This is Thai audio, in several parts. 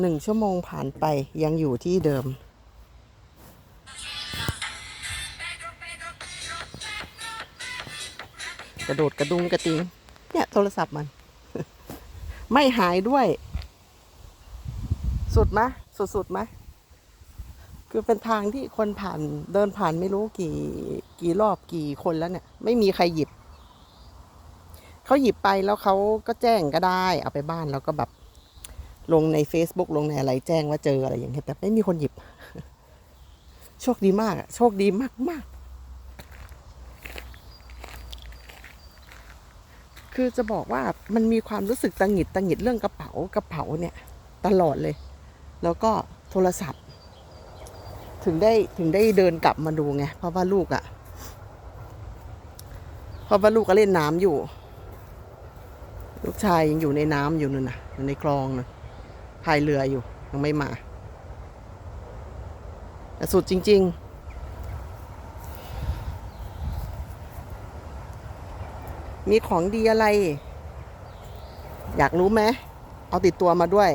หนึ่งชั่วโมงผ่านไปยังอยู่ที่เดิม กระโดดกระดุงกระติง เนี่ยโทรศัพท์มัน ไม่หายด้วย สุดมะ สุดสุดๆไหมะ คือเป็นทางที่คนผ่านเดินผ่านไม่รู้กี่กี่รอบกี่คนแล้วเนี่ย ไม่มีใครหยิบ เขาหยิบไปแล้วเขาก็แจ้งก็ได้ เอาไปบ้านแล้วก็แบบ ลงใน Facebook ลงในอะไรแจ้งว่าเจออะไรอย่างเงี้ยแต่ไม่มีคนหยิบ โชคดีมากอะโชคดีมากมากคือจะบอกว่ามันมีความรู้สึกตังหิดตังหิดเรื่องกระเป๋ากระเป๋าเนี่ย ตลอดเลย แล้วก็โทรศัพท์ ถึงได้ถึงได้เดินกลับมาดูไงเพราะว่าลูกอะเพราะว่าลูกก็เล่นน้ำอยู่ ลูกชายยังอยู่ในน้ำอยู่นู่นนะอยู่ในคลองนะ พายเรืออยู่ยังไม่มาแต่สุดจริง ๆมีของดีอะไร อยากรู้ไหมเอาติดตัวมาด้วย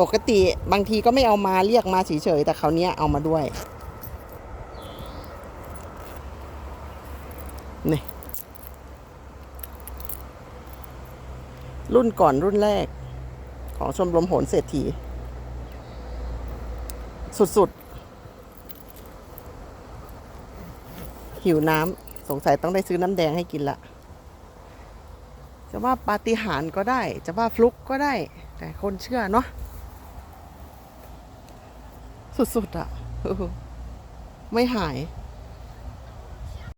ปกติบางทีก็ไม่เอามาเรียกมาเฉยๆแต่คราวเนี้ยเอามาด้วยนี่รุ่นก่อนรุ่นแรก ของชมรมโหนเศรษฐี สุดๆ หิวน้ำสงสัยต้องได้ซื้อน้ำแดงให้กินละจะว่าปาฏิหาริย์ก็ได้ จะว่าฟลุกก็ได้ แต่คนเชื่อเนาะสุดๆอะ่ะ ไม่หาย